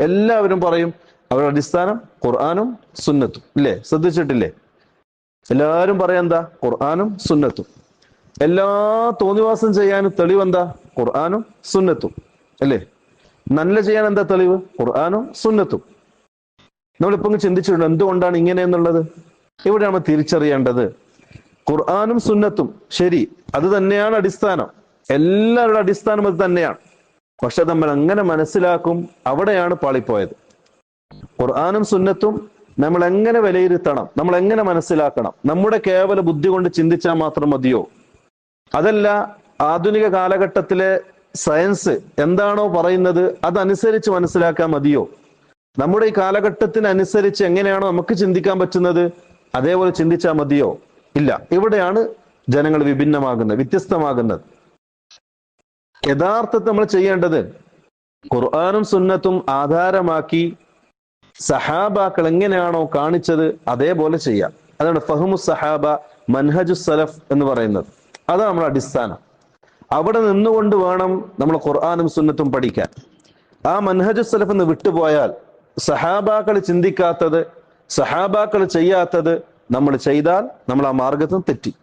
എല്ലാവരും പറയും അവരുടെ അടിസ്ഥാനം ഖുർആാനും സുന്നത്തും. ഇല്ലേ? ശ്രദ്ധിച്ചിട്ടില്ലേ? എല്ലാവരും പറയാം എന്താ? ഖുർആാനും സുന്നത്തും. എല്ലാ തോന്നിവാസം ചെയ്യാനും തെളിവെന്താ ഖുർആാനും സുന്നത്തും. അല്ലേ? നല്ല ചെയ്യാൻ എന്താ തെളിവ്? ഖുർആാനും സുന്നത്തും. നമ്മളിപ്പോ ചിന്തിച്ചിട്ടുണ്ട് എന്തുകൊണ്ടാണ് ഇങ്ങനെ എന്നുള്ളത്? ഇവിടെയാണ് തിരിച്ചറിയേണ്ടത്? ഖുർആാനും സുന്നത്തും. ശരി അത് തന്നെയാണ് അടിസ്ഥാനം. എല്ലാവരുടെ അടിസ്ഥാനം അത് തന്നെയാണ്. പക്ഷെ നമ്മൾ എങ്ങനെ മനസ്സിലാക്കും? അവിടെയാണ് പാളിപ്പോയത്. ഖുർആാനും സുന്നത്തും നമ്മൾ എങ്ങനെ വിലയിരുത്തണം? നമ്മൾ എങ്ങനെ മനസ്സിലാക്കണം? നമ്മുടെ കേവല ബുദ്ധി കൊണ്ട് ചിന്തിച്ചാൽ മാത്രം മതിയോ? അതല്ല ആധുനിക കാലഘട്ടത്തിലെ സയൻസ് എന്താണോ പറയുന്നത് അതനുസരിച്ച് മനസ്സിലാക്കാൻ മതിയോ? നമ്മുടെ ഈ കാലഘട്ടത്തിനനുസരിച്ച് എങ്ങനെയാണോ നമുക്ക് ചിന്തിക്കാൻ പറ്റുന്നത്? അതേപോലെ ചിന്തിച്ചാൽ മതിയോ? ഇല്ല. ഇവിടെയാണ് ജനങ്ങൾ വിഭിന്നമാകുന്നത് വ്യത്യസ്തമാകുന്നത്. യഥാർത്ഥത്തിൽ നമ്മൾ ചെയ്യേണ്ടത് ഖുർആാനും സുന്നത്തും ആധാരമാക്കി സഹാബാക്കൾ എങ്ങനെയാണോ കാണിച്ചത് അതേപോലെ ചെയ്യാം. അതാണ് ഫഹമു സഹാബ മൻഹജു സലഫ് എന്ന് പറയുന്നത്. അതാണ് നമ്മുടെ അടിസ്ഥാനം. അവിടെ നിന്നുകൊണ്ട് വേണം നമ്മൾ ഖുർആാനും സുന്നത്തും പഠിക്കാൻ. ആ മൻഹജു സലഫ് എന്ന് വിട്ടുപോയാൽ സഹാബാക്കൾ ചിന്തിക്കാത്തത് സഹാബാക്കൾ ചെയ്യാത്തത് നമ്മൾ ചെയ്താൽ നമ്മൾ ആ മാർഗത്തിൽ തെറ്റി.